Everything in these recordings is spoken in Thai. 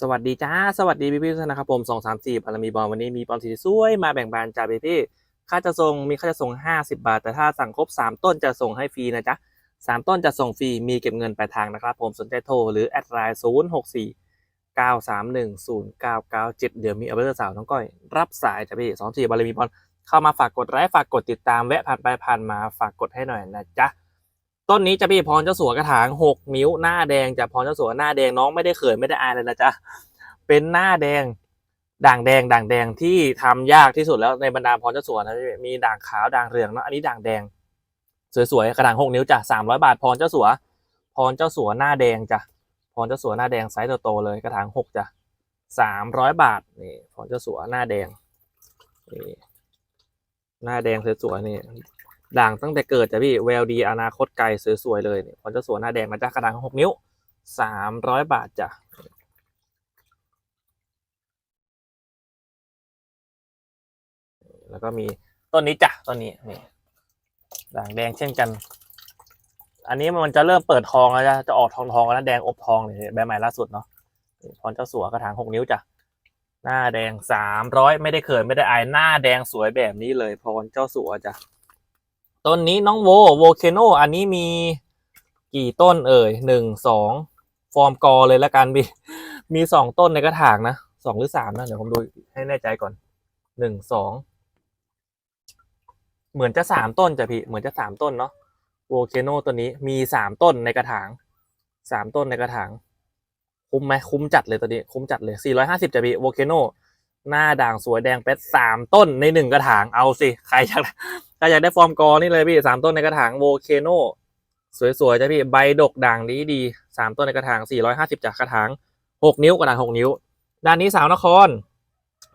สวัสดีจ้า สวัสดีพี่พี่ทุกท่านนะครับผมสองสามสี่บารมีบอลวันนี้มีบอลสีสวยมาแบ่งปันจ้าพี่พี่ค่าจะส่งมีค่าจะส่งห้าสิบาท แต่ถ้าสั่งครบสามต้นจะส่งให้ฟรีนะจ๊ะสามต้นจะส่งฟรีมีเก็บเงินปลายทางนะครับผมสนใจโทรหรือแอดไลน์ศูนย์หกสี่เก้าสามหนึ่งศูนย์เก้าเก้าเจ็ดเดี๋ยวมีเอาเบอร์สาวน้องก้อย รับสายจ้ะพี่สองสี่บารมีบอลเข้ามาฝากกดไลค์ฝากกดติดตามแวะผ่านไปผ่านมาฝากกดให้หน่อยนะจ๊ะ ต้นนี้จะพี่พรเจ้าสัวกระถางหกนิ้วหน้าแดงจะพรเจ้าสัวหน้าแดงน้องไม่ได้เขินไม่ได้อายเลยนะจ๊ะเป็นหน้าแดงด่างแดงด่างแดงที่ทำยากที่สุดแล้วในบรรดาพรเจ้าสัวนะมีด่างขาวด่างเหลืองเนาะอันนี้ด่างแดง สวยๆกระถางหกนิ้วจ้ะสามร้อยบาทพรเจ้าสัวพรเจ้าสัวหน้าแดงจ้ะพรเจ้าสัวหน้าแดงไซส์โตๆเลยกระถางหกจ้ะสามร้อยบาทนี่พรเจ้าสัวหน้าแดงนี่หน้าแดงสวยๆนี่ ด่างตั้งแต่เกิดจ้ะพี่แววดีอนาคตไกลสวยๆเลยเนี่ยพรเจ้าสัวหน้าแดงนะจ๊ะกระถางหกนิ้วสามร้อยบาทจ้ะแล้วก็มีต้นนี้จ้ะต้นนี้นี่ด่างแดงเช่นกัน อันนี้มันจะเริ่มเปิดทองแล้วจ้ะจะออกทองทองๆแล้วแดงอบทองเนี่ยใบใหม่ล่าสุดเนาะพรเจ้าสัวกระถางหกนิ้วจ้ะหน้าแดงสามร้อยไม่ได้เขินไม่ได้อายหน้าแดงสวยแบบนี้เลยพรเจ้าสัวจ้ะ ต้นนี้น้องโวโวเคโนอันนี้มีกี่ต้นเอ่ยหนึ่งสองฟอร์มกอเลยละกันพี่มีสองต้นในกระถางนะสองหรือสามนะ เดี๋ยวผมดูให้แน่ใจก่อนหนึ่งสองเหมือนจะสามต้นจ้ะพี่ เหมือนจะสามต้นเนาะโวเคโนตัวนี้มีสามต้นในกระถางสามต้นในกระถาง คุ้มไหมคุ้มจัดเลยตัวนี้ คุ้มจัดเลยสี่ร้อยห้าสิบจ้ะพี่โวเคโนหน้าด่างสวยแดงเป็ดสามต้นในหนึ่งกระถางเอาสิ ใครอยาก ถ้าอยากได้ฟอร์มกอนี่เลยพี่สามต้นในกระถางโวเคโนสวยๆจ้ะพี่ใบดกด่างดีดีสามต้นในกระถางสี่ร้อยห้าสิบจากกระถางหกนิ้วกระถางหกนิ้ว ด้านนี้สาวนคร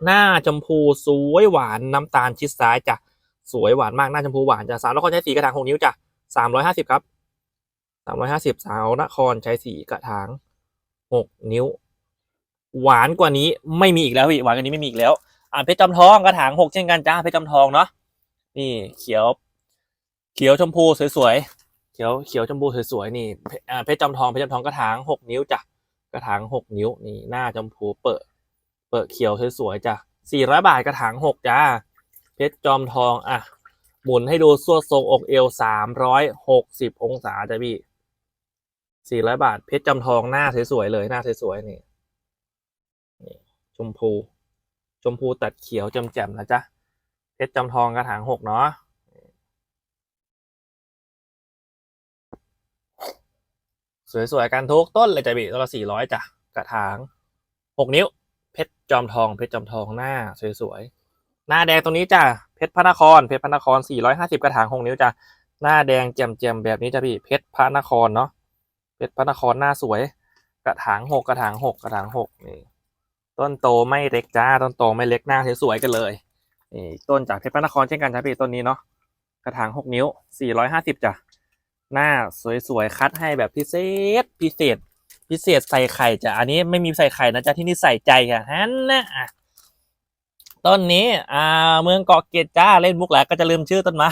หน้าชมพูสวยหวานน้ำตาลชิดซ้ายจ้ะสวยหวานมากหน้าชมพูหวานจ้ะสาวนครใช้สีกระถางหกนิ้วจ้ะสามร้อยห้าสิบครับสามร้อยห้าสิบสาวนครใช้สีกระถางหกนิ้ว หวานกว่านี้ไม่มีอีกแล้วพี่หวานกว่านี้ไม่มีอีกแล้วอ่าเพชรจอมทองกระถางหกเช่นกันจ้าเพชรจอมทองเนาะ นี่เขียว เขียวชมพูสวยๆเขียวเขียวชมพูสวยๆนี่เพชรจอมทองเพชรจอมทองกระถางหกนิ้วจ้ะกระถางหกนิ้วนี่หน้าชมพูเปิดเปิดเขียวสวยๆจ้ะสี่ร้อยบาทกระถางหกจ้าเพชรจอมทองอะหมุนให้ดูส่วดทรงอกเอวสามร้อยหกสิบองศาจ้ะพี่สี่ร้อยบาทเพชรจอมทองหน้าสวยๆเลยหน้าสวยๆนี่นี่ชมพู ชมพูตัดเขียวแจ่มนะจ๊ะ เพชรจำทองกระถางหกเนาะสวยๆกันทุกต้นเลยจ้ะพี่ตัวละสี่ร้อยจ้ะกระถางหกนิ้ว เพชรจอมทองเพชรจอมทองหน้าสวยๆหน้าแดงตรงนี้จ้ะเพชรพระนครเพชรพระนครสี่ร้อยห้าสิบกระถางหกนิ้วจ้ะหน้าแดงแจ่มๆแบบนี้จ้ะพี่เพชรพระนครเนาะเพชรพระนครหน้าสวย กระถางหกกระถางหกกระถางหกนี่ต้นโตไม่เล็กจ้าต้นโตไม่เล็กหน้าสวยๆกันเลย นี่ต้นจากเพชรพระนครเช่นกันจ้ะพี่ต้นนี้เนาะกระถางหกนิ้วสี่ร้อยห้าสิบจ้ะหน้าสวยๆคัดให้แบบพิเศษพิเศษ พิเศษใส่ไข่จ้ะอันนี้ไม่มีใส่ไข่นะจ๊ะที่นี่ใส่ใจค่ะฮันนะอะต้นนี้อ่าเมืองเกาะเกร็ดจ้าเล่นมุกแล้วก็จะลืมชื่อต้นไม้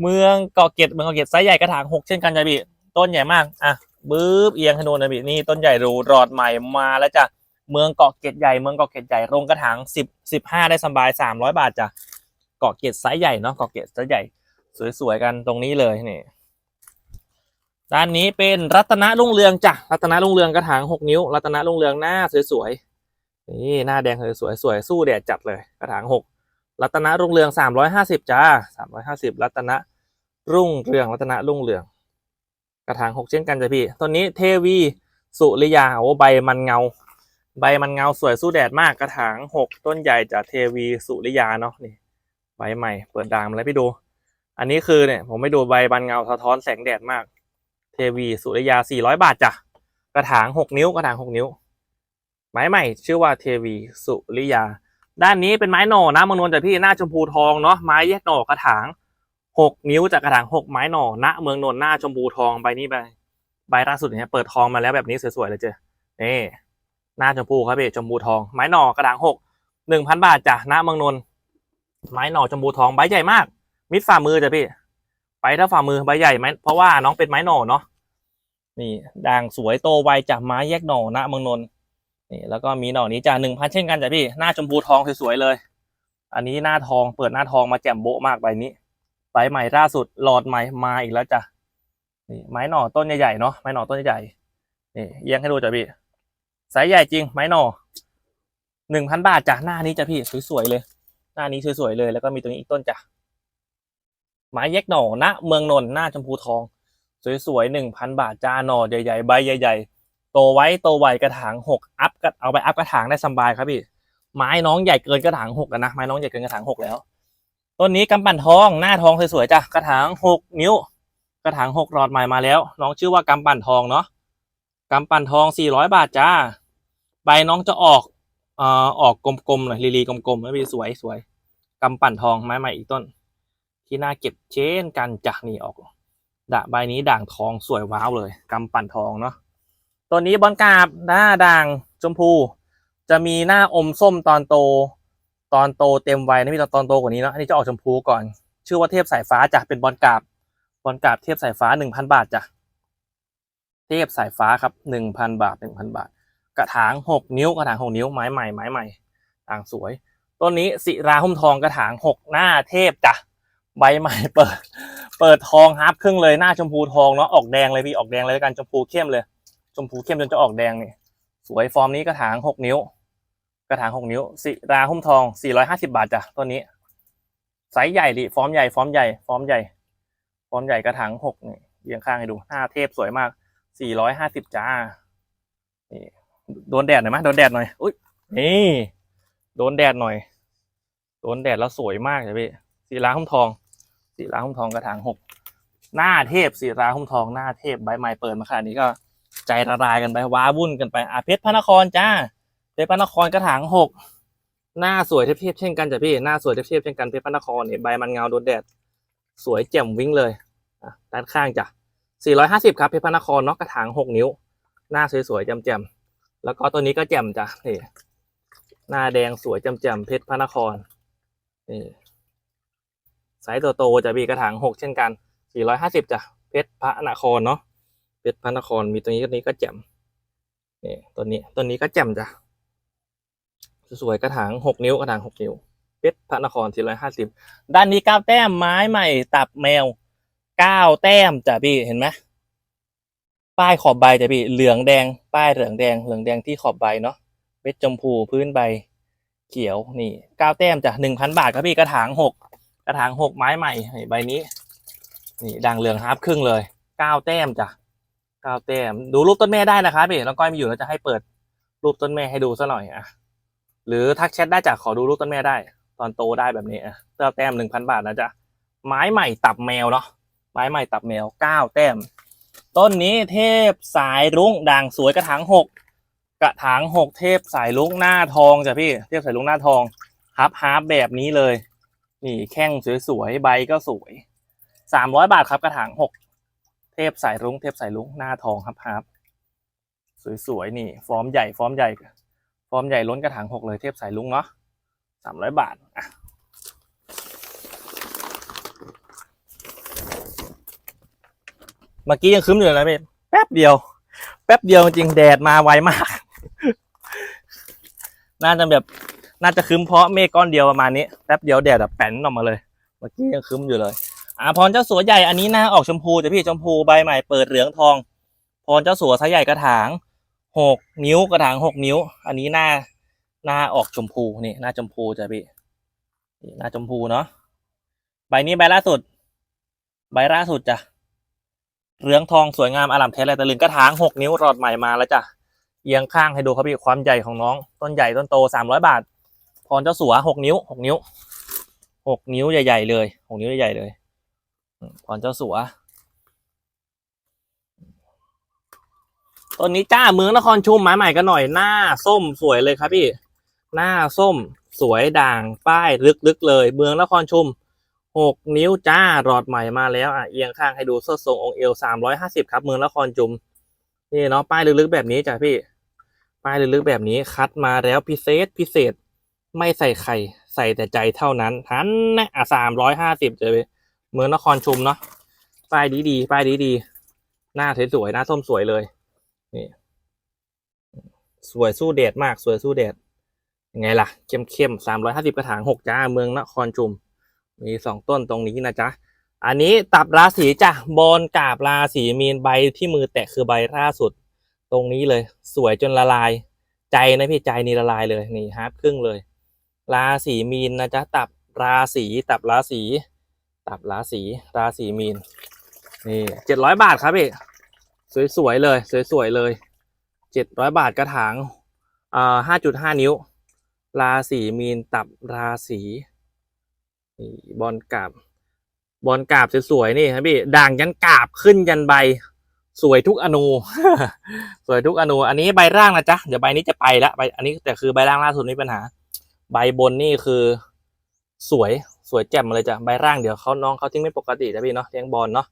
เมืองเกาะเกร็ดเมืองเกาะเกร็ดไซส์ใหญ่กระถางหกเช่นกันจ้ะพี่ต้นใหญ่มากอะบึ๊บเอียงให้ดูนะพี่นี่ต้นใหญ่รูรอดใหม่มาแล้วจ้ะ เมืองเกาะเกร็ดใหญ่เมืองเกาะเกร็ดใหญ่โรงกระถางสิบสิบห้าได้สบายสามร้อยบาทจ้ะเกาะเกร็ดไซส์ใหญ่เนาะเกาะเกร็ดไซส์ใหญ่ สวยๆกันตรงนี้เลยนี่ด้านนี้เป็นรัตนรุ่งเรืองจ้ะรัตนรุ่งเรืองกระถางหกนิ้ว รัตนรุ่งเรืองหน้าสวยๆนี่หน้าแดงสวยๆสวยสู้แดดจัดเลยกระถางหกรัตนรุ่งเรืองสามร้อยห้าสิบจ้าสามร้อยห้าสิบรัตนรุ่งเรืองรัตนรุ่งเรือง กระถางหกเช่นกันจ้ะพี่ต้นนี้เทวีสุริยาโอ้ใบมันเงา ใบมันเงาสวยสู้แดดมากกระถางหกต้นใหญ่จากเทวีสุริยาเนาะนี่ใบใหม่เปิดด่างมาแล้วพี่ดู อันนี้คือเนี่ยผมไม่ดูใบมันเงาสะท้อนแสงแดดมาก เทวีสุริยาสี่ร้อยบาทจ้ะกระถางหกนิ้วกระถางหกนิ้ว ไม้ใหม่ชื่อว่าเทวีสุริยา ด้านนี้เป็นไม้หน่อนะเมืองนนท์แต่พี่หน้าชมพูทองเนาะไม้แยกหน่อกระถางหกนิ้วจากกระถางหกไม้หน่อณเมืองนนท์หน้าชมพูทองใบนี้ใบใบล่าสุดเนี่ยเปิดทองมาแล้วแบบนี้สวยๆเลยเจ้นี่ หน้าชมพูครับพี่ชมพูทองไม้หน่อกระถางหกหนึ่งพันบาทจ้ะหน้าเมืองนนท์ไม้หน่อชมพูทองใบใหญ่มาก มิดฝ่ามือจ้ะพี่ไปถ้าฝ่ามือใบใหญ่ไหมเพราะว่าน้องเป็นไม้หน่อเนาะนี่ด่างสวยโตไวจากไม้แยกหน่อหน้าเมืองนนท์นี่แล้วก็มีดอนี้จ้ะหนึ่งพันเช่นกันจ้ะพี่หน้าชมพูทองสวยๆเลย อันนี้หน้าทองเปิดหน้าทองมาแจ่มโบะมากใบนี้ใบใหม่ล่าสุดหลอดใหม่มาอีกแล้วจ้ะนี่ไม้หน่อต้นใหญ่ๆเนาะไม้หน่อต้นใหญ่ๆนี่เอียงให้ดูจ้ะพี่ ไซส์ใหญ่จริงไม้หนอหนึ่งพันบาทจ้ะหน้านี้จ้ะพี่สวยๆเลย หน้านี้สวยๆเลย แล้วก็มีตัวนี้อีกต้นจ้ะไม้แยกหน่อณเมืองนนท์หน้าชมพูทอง สวยๆหนึ่งพันบาทจ้าหน่อใหญ่ๆใบใหญ่ๆโตไว้โตไวกระถางหกอัพก็เอาไปอัพกระถางได้สบายครับพี่ไม้น้องใหญ่เกินกระถางหกแล้วนะไม้น้องใหญ่เกินกระถางหกแล้วต้นนี้กำปั่นทองหน้าทองสวยๆจ้ะกระถางหกนิ้ว กระถางหกหลอดใหม่มาแล้ว น้องชื่อว่ากำปั่นทองเนาะกำปั่นทองสี่ร้อยบาทจ้า ใบน้องจะออกเอ่อออกกลมๆหน่อยลีๆกลมๆแล้วพี่สวยสวยกำปั่นทองไม้ใหม่อีกต้น ที่น่าเก็บเช่นกันจ้ะนี่ออกดะใบนี้ด่างทองสวยว้าวเลยกำปั่นทองเนาะตัวนี้บอลกาบหน้าด่างชมพู จะมีหน้าอมส้มตอนโต ตอนโตเต็มวัยนะพี่ตอนตอนโตกว่านี้เนาะอันนี้จะออกชมพูก่อน ชื่อว่าเทพสายฟ้าจ้ะเป็นบอลกาบบอลกาบเทพสายฟ้าหนึ่งพันบาทจ้ะเทพสายฟ้าครับหนึ่งพันบาทหนึ่งพันบาท กระถางหกนิ้วกระถางหกนิ้วไม้ใหม่ไม้ใหม่ต่างสวย ต้นนี้ศิราหุ้มทองกระถางหกหน้าเทพจ้ะใบใหม่เปิด เปิดทองฮาร์ปครึ่งเลยหน้าชมพูทองเนาะออกแดงเลยพี่ออกแดงเลยกันชมพูเข้มเลย ชมพูเข้มจนจะออกแดงนี่สวยฟอร์มนี้กระถางหกนิ้ว กระถางหกนิ้วศิราหุ้มทองสี่ร้อยห้าสิบาทจ้ะต้นนี้ไซส์ใหญ่ดิฟอร์มใหญ่ฟอร์มใหญ่ฟอร์มใหญ่ฟอร์มใหญ่กระถางหกนี่เรียงข้างให้ดูหน้าเทพสวยมากสี่ร้อยห้าสิบจ้านี่ โดนแดดหน่อยไหมโดนแดดหน่อยอุ้ยนี่โดนแดดหน่อย โดนแดดแล้วสวยมากเลยพี่ศิราหุ้มทองศิราหุ้มทองกระถางหกหน้าเทพศิราหุ้มทองหน้าเทพใบไม้เปิดมาขนาดนี้ก็ใจละลายกันไปว้าวุ่นกันไปอะเพชรพระนครจ้าเพชรพระนครกระถางหกหน้าสวยเทียบๆเช่นกันจ้ะพี่หน้าสวยเทียบๆเช่นกันเพชรพระนครเนี่ยใบมันเงาโดนแดดสวยแจ่มวิ่งเลยอะด้านข้างจ้ะ450 ครับเพชรพระนครเนาะกระถาง 6 นิ้ว หน้าสวยๆแจ่มๆ แล้วก็ตัวนี้ก็แจ่มจ้ะนี่หน้าแดงสวยแจ่มๆเพชรพระนครนี่ไซส์ตัวโตจะมีกระถาง6เช่นกัน450จ้ะเพชรพระนครเนาะเพชรพระนครมีตัวนี้ตัวนี้ก็แจ่มนี่ตัวนี้ตัวนี้ก็แจ่มจ้ะสวยกระถาง6นิ้วกระถาง6นิ้วเพชรพระนคร450ด้านนี้เก้าแต้มไม้ใหม่ตับแมวเก้าแต้มจ้ะพี่เห็นไหม ป้ายขอบใบจ้ะพี่เหลืองแดง ป้ายเหลืองแดงเหลืองแดงที่ขอบใบเนาะเม็ดชมพูพื้นใบ เขียวนี่ก้าวแต้มจ้ะหนึ่งพันบาทครับพี่กระถางหกกระถางหกไม้ใหม่ใบนี้ นี่ด่างเหลืองฮาร์ปครึ่งเลยก้าวแต้มจ้ะก้าวแต้ม ดูรูปต้นแม่ได้นะครับพี่น้องก้อยมีอยู่แล้วจะให้เปิดรูปต้นแม่ให้ดูซะหน่อยอะหรือทักแชทได้จากขอดูรูปต้นแม่ได้ ตอนโตได้แบบนี้อะเต้าวแต้มหนึ่งพันบาทนะจ๊ะไม้ใหม่ตับแมวเนาะไม้ใหม่ตับแมวก้าวแต้ม ต้นนี้เทพสายรุ้งด่างสวยกระถางหกกระถางหกเทพสายรุ้งหน้าทองจ้ะพี่เทพสายรุ้งหน้าทองฮับฮับแบบนี้เลย นี่แข้งสวยๆใบก็สวยสามร้อยบาทครับกระถางหกเทพสายรุ้งเทพสายรุ้งหน้าทองฮับฮับสวยๆนี่ ฟอร์มใหญ่ฟอร์มใหญ่ ฟอร์มใหญ่ล้นกระถางหกเลยเทพสายลุงเนาะสามร้อยบาทอะ เมื่อกี้ยังคืมอยู่เลยนะพี่แป๊บเดียว แป๊บเดียวจริงแดดมาไวมาก น่าจะแบบ น่าจะคืมเพราะเมฆก้อนเดียวประมาณนี้แป๊บเดียวแดดแบบแป้นออกมาเลย เมื่อกี้ยังคืมอยู่เลยอ่าพรเจ้าสัวใหญ่อันนี้หน้าออกชมพูจ้ะพี่ชมพูใบใหม่เปิดเหลืองทองพรเจ้าสัวไซส์ใหญ่กระถางหกนิ้วกระถางหกนิ้ว อันนี้หน้าหน้าออกชมพูนี่หน้าชมพูจ้ะพี่หน้าชมพูเนาะใบนี้ใบล่าสุด ใบล่าสุดจ้ะ เรืองทองสวยงามอลัมเทสเลยตะลึงกระถางหกนิ้วรอดใหม่มาแล้วจ้ะเอียงข้างให้ดูครับพี่ความใหญ่ของน้อง ต้นใหญ่ต้นโตสามร้อยบาท พรเจ้าสัวหกนิ้วหกนิ้วหกนิ้วใหญ่ ๆ เลยหกนิ้วใหญ่ๆเลยพรเจ้าสัวต้นนี้จ้าเมืองนครชุมไม้ใหม่กันหน่อยหน้าส้มสวยเลยครับพี่ หน้าส้มสวยด่างป้ายลึกๆเลย เมืองนครชุม หกนิ้วจ้ารอดใหม่มาแล้วอะเอียงข้างให้ดูสดทรงองค์เอวสามร้อยห้าสิบครับเมืองนครชุมนี่เนาะป้ายลึกๆแบบนี้จ้ะพี่ ป้ายลึกๆแบบนี้คัดมาแล้วพิเศษพิเศษ ไม่ใส่ไข่ใส่แต่ใจเท่านั้นทันนะอะสามร้อยห้าสิบเจอเมืองนครชุมเนาะป้ายดีๆป้ายดีๆหน้าสวยๆหน้าส้มสวยเลยนี่สวยสู้แดดมากสวยสู้แดดยังไงล่ะเข้มเข้มสามร้อยห้าสิบกระถางหกจ้าเมืองนครชุม มีสองต้นตรงนี้นะจ๊ะ อันนี้ตับราศีจ้ะบอนกาบราศีมีนใบที่มือแตะคือใบล่าสุด ตรงนี้เลย สวยจนละลาย ใจนะพี่ใจนี่ละลายเลยนี่ฮาร์ปครึ่งเลย ราศีมีนนะจ๊ะตับราศีตับราศีตับราศีราศีมีนนี่เจ็ดร้อยบาทครับพี่สวยๆเลย สวยๆเลยเจ็ดร้อยบาทกระถางอ่าห้าจุดห้านิ้ว ราศีมีนตับราศี นี่บอลกาบบอลกาบสวยๆนี่ครับพี่ด่างยันกาบขึ้นยันใบ สวยทุกอนูสวยทุกอนู อันนี้ใบร่างนะจ๊ะเดี๋ยวใบนี้จะไปละใบอันนี้แต่คือใบร่างล่าสุดไม่ปัญหา ใบบนนี่คือสวยสวยแจ่มเลยจ้ะใบร่างเดี๋ยวเขาน้องเขาทิ้งไม่ปกตินะพี่เนาะเลี้ยงบอลเนาะ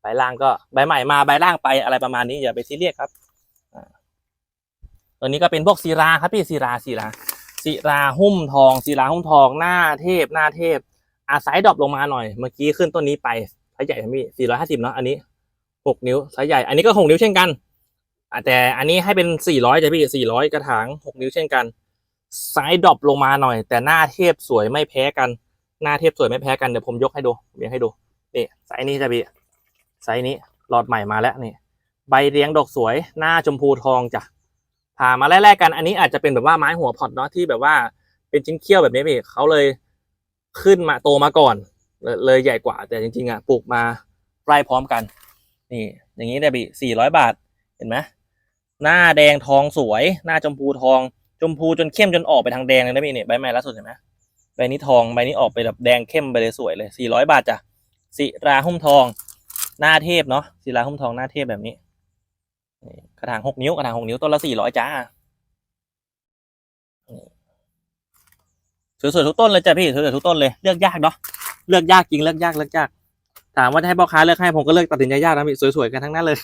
ใบร่างก็ใบใหม่มาใบร่างไปอะไรประมาณนี้อย่าไปซีเรียสครับตัวนี้ก็เป็นพวกศิราครับพี่ศิราศิราศิราหุ้มทองศิราหุ้มทองหน้าเทพหน้าเทพ อาศัยดรอปลงมาหน่อย เมื่อกี้ขึ้นต้นนี้ไปไซส์ใหญ่พี่สี่ร้อยห้าสิบเนาะอันนี้หกนิ้วไซส์ใหญ่ อันนี้ก็หกนิ้วเช่นกันแต่อันนี้ให้เป็นสี่ร้อยจ้ะพี่สี่ร้อยกระถางหกนิ้วเช่นกันไซส์ดรอปลงมาหน่อย แต่หน้าเทพสวยไม่แพ้กัน หน้าเทพสวยไม่แพ้กันเดี๋ยวผมยกให้ดูเรียงให้ดูนี่ไซส์นี้จ้ะพี่ไซส์นี้หลอดใหม่มาแล้วนี่ใบเรียงดอกสวย หน้าชมพูทองจ้ะผ่ามาแรกๆกัน อันนี้อาจจะเป็นแบบว่าไม้หัวพอตเนาะที่แบบว่าเป็นชิ้นเขี้ยวแบบนี้พี่เขาเลย ขึ้นมาโตมาก่อนเลยเลยใหญ่กว่า แต่จริงๆอะปลูกมาไร่พร้อมกัน นี่ อย่างนี้เนี่ยพี่สี่ร้อยบาทเห็นไหมหน้าแดงทองสวย หน้าชมพูทอง ชมพูจนเข้มจนออกไปทางแดงเลยนะพี่เนี่ยใบใหม่ล่าสุดเห็นไหมใบนี้ทองใบนี้ออกไปแบบแดงเข้มไปเลยสวยเลยสี่ร้อยบาทจ้ะศิราหุ้มทอง หน้าเทพเนาะศิลาหุ้มทองหน้าเทพแบบนี้นี่กระถางหกนิ้วกระถางหกนิ้วต้นละสี่ร้อยจ้า สวยๆทุกต้นเลยจ้ะพี่สวยๆทุกต้นเลยเลือกยากเนาะเลือกยากจริงเลือกยากเลือกยากถามว่าจะให้พ่อค้าเลือกให้ผมก็เลือกตัดสินใจยากนะพี่สวยๆกันทั้งนั้นเลย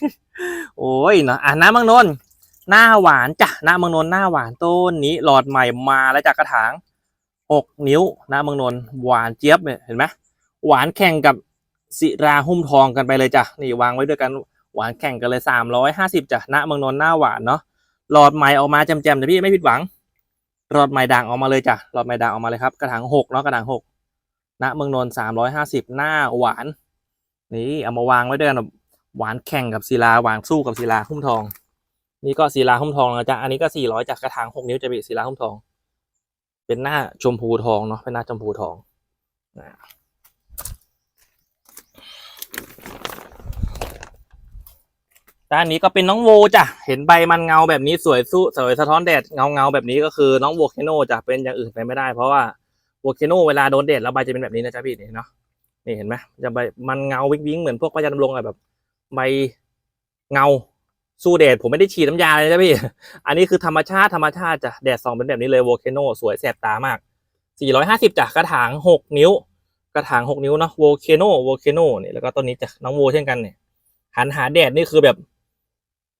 โอ้ยเนาะอะน้ำมังนนหน้าหวานจ้ะน้ำมังนนหน้าหวานต้นนี้หลอดใหม่มาแล้วจากกระถางหกนิ้วน้ำมังนนหวานเจี๊ยบเนี่ยเห็นไหมหวานแข่งกับศิราหุ้มทองกันไปเลยจ้ะนี่วางไว้ด้วยกันหวานแข่งกันเลยสามร้อยห้าสิบจ้ะณเมืองนนหน้าหวานเนาะหลอดใหม่ออกมาแจ่มๆแต่พี่ไม่ผิดหวัง รอดไม้ด่างออกมาเลยจ้ะรอดไม้ด่างออกมาเลยครับ กระถางหกเนาะกระถางหกณเมืองนนท์สามร้อยห้าสิบหน้าหวาน นี่เอามาวางไว้ด้วยกันแบบหวานแข่งกับศิลาหวานสู้กับศิลาหุ้มทอง นี่ก็ศิลาหุ้มทองนะจ๊ะอันนี้ก็สี่ร้อยจากกระถางหกนิ้วจะเป็นศิลาหุ้มทอง เป็นหน้าชมพูทองเนาะเป็นหน้าชมพูทองนะ ด้านนี้ก็เป็นน้องโวจ้ะ เห็นใบมันเงาแบบนี้สวยสู้สวยสะท้อนแดดเงาเงาแบบนี้ก็คือน้องโวเคโนจ้ะเป็นอย่างอื่นไปไม่ได้เพราะว่าโวเคโนเวลาโดนแดดแล้วใบจะเป็นแบบนี้นะจ๊ะพี่นี่เนาะนี่เห็นไหมจะใบมันเงาวิ้งวิ้งเหมือนพวกพระจันทร์ดำรงอะแบบ ใบเงาสู้แดดผมไม่ได้ฉีดน้ำยาเลยนะพี่ อันนี้คือธรรมชาติธรรมชาติจ้ะแดดส่องเป็นแบบนี้เลยโวเคโนสวยแสบตามาก 450จ้ะกระถาง 6 นิ้ว กระถาง 6 นิ้วเนาะโวเคโนโวเคโนเนี่ยแล้วก็ต้นนี้จ้ะน้องโวเช่นกันเนี่ยหันหาแดดนี่คือแบบ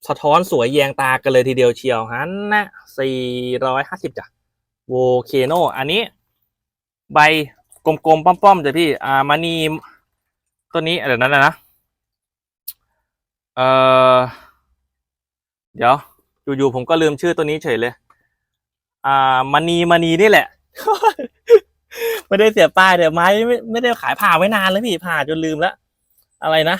สะท้อนสวยแยงตากันเลยทีเดียวเชียวหันนะสี่ร้อยห้าสิบจ้ะโวเคโนอันนี้ ใบกลมๆป้อมๆจ้ะพี่ อ่ามานีต้นนี้อะไรนั่นนะนะเอ่อเดี๋ยวอยู่ๆผมก็ลืมชื่อตัวนี้เฉยเลย อ่ามานีมานีนี่แหละ ไม่ได้เสียป้ายเดี๋ยวไม้ไม่ไม่ได้ขายผ่าไว้นานแล้วพี่ผ่าจนลืมแล้วอะไรนะ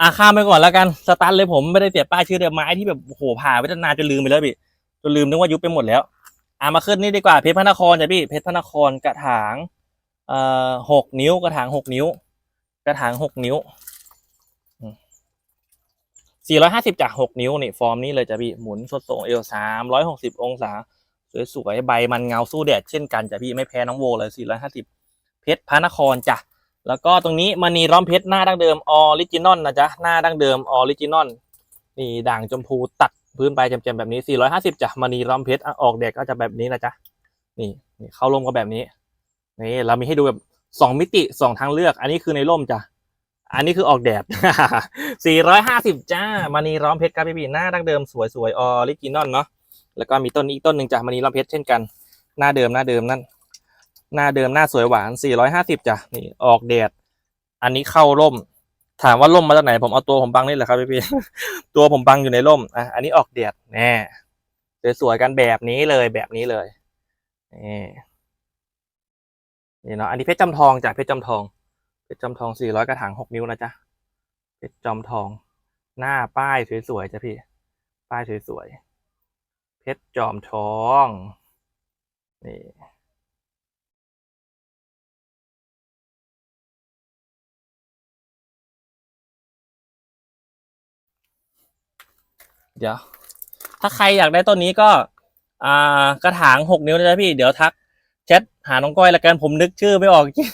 อะข้ามไปก่อนแล้วกันสตันเลยผมไม่ได้เสียป้ายชื่อเดิมไม้ที่แบบโหผ่าไว้ตั้งนานจนลืมไปแล้วพี่จนลืมนึกว่ายุบไปหมดแล้ว อะมาขึ้นนี่ดีกว่าเพชรพระนครจ้ะพี่เพชรพระนครกระถางเอ่อหกนิ้วกระถางหกนิ้ว กระถางหกนิ้วสี่ร้อยห้าสิบจากหกนิ้วนี่ฟอร์มนี้เลยจ้ะพี่หมุนสดส่งเอวสามร้อยหกสิบองศาสวยๆใบมันเงาสู้แดดเช่นกันจ้ะพี่ไม่แพ้น้องโวเลยสี่ร้อยห้าสิบเพชรพระนครจ้ะ แล้วก็ตรงนี้มณีร้อมเพชรหน้าดั้งเดิมออริจินอลนะจ๊ะหน้าดั้งเดิมออริจินอลนี่ด่างชมพูตัดพื้นไปแจ่มๆแบบนี้ 450จ้ะมณีร้อมเพชรออกแดดก็จะแบบนี้นะจ๊ะนี่นี่เข้าร่มก็แบบนี้นี่เรามีให้ดูแบบสองมิติสองทางเลือก อันนี้คือในร่มจ้ะอันนี้คือออกแดด 450 จ้ามณีร้อมเพชรครับพี่บีหน้าดั้งเดิมสวยๆออริจินอลเนาะแล้วก็มีต้นอีกต้นหนึ่งจ้ะมณีร้อมเพชรเช่นกัน หน้าเดิมหน้าเดิมนั่น หน้าเดิมหน้าสวยหวาน 450จ้ะนี่ออกแดด อันนี้เข้าร่ม ถามว่าร่มมาจากไหน ผมเอาตัวผมบังนี่แหละครับพี่พี่ตัวผมบังอยู่ในร่มอะอันนี้ออกแดดแน่สวยๆกันแบบนี้เลยแบบนี้เลยนี่นี่เนาะอันนี้เพชรจำทองจากเพชรจำทอง เพชรจำทองสี่ร้อยกระถางหกนิ้วนะจ๊ะเพชรจำทอง หน้าป้ายสวยๆจ้ะพี่ ป้ายสวยๆเพชรจอมทองนี่ เดี๋ยว ถ้าใครอยากได้ต้นนี้ก็ อ่ากระถางหกนิ้วนะจ๊ะพี่ เดี๋ยวทักแชทหาน้องก้อยละกันผมนึกชื่อไม่ออกจริง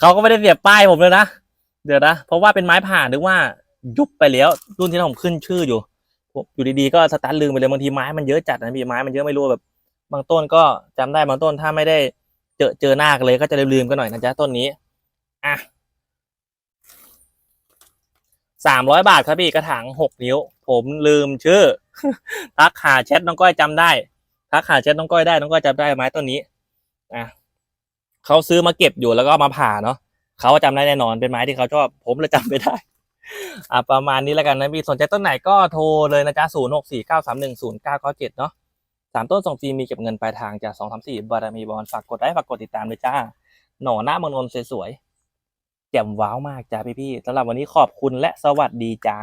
เขาก็ไม่ได้เสียบป้ายผมเลยนะ เดี๋ยวนะ เพราะว่าเป็นไม้ผ่านึกว่ายุบไปแล้ว รุ่นที่ผมขึ้นชื่ออยู่ผมอยู่ดีๆก็สตาร์ทลืมไปเลยบางทีไม้มันเยอะจัดนะพี่ไม้มันเยอะไม่รู้แบบ บางต้นก็จำได้บางต้นถ้าไม่ได้เจอเจอหน้ากันเลยก็จะลืมๆกันหน่อยนะจ๊ะต้นนี้ อะ สามร้อยบาทครับพี่กระถางหกนิ้ว ผมลืมชื่อ ทักหาแชทน้องก้อยจำได้ ทักหาแชทน้องก้อยได้น้องก้อยจำได้ไม้ต้นนี้อะเขาซื้อมาเก็บอยู่แล้วก็เอามาผ่าเนาะเขาจำได้แน่นอนเป็นไม้ที่เขาชอบ ผมเลยจำไม่ได้อะประมาณนี้แล้วกันนะพี่สนใจต้นไหนก็โทรเลยนะจ๊ะศูนย์หกสี่เก้าสามหนึ่งศูนย์เก้าเก้าเจ็ดเนาะสามต้นส่งฟรีมีเก็บเงินปลายทางจากสองสามสี่บารมีบอลฝากกดไลค์ฝากกดติดตามเลยจ้าหน่อหน้าเมืองนนท์สวยๆแจ่มว้าวมากจ้าพี่ๆสำหรับวันนี้ขอบคุณและสวัสดีจ้า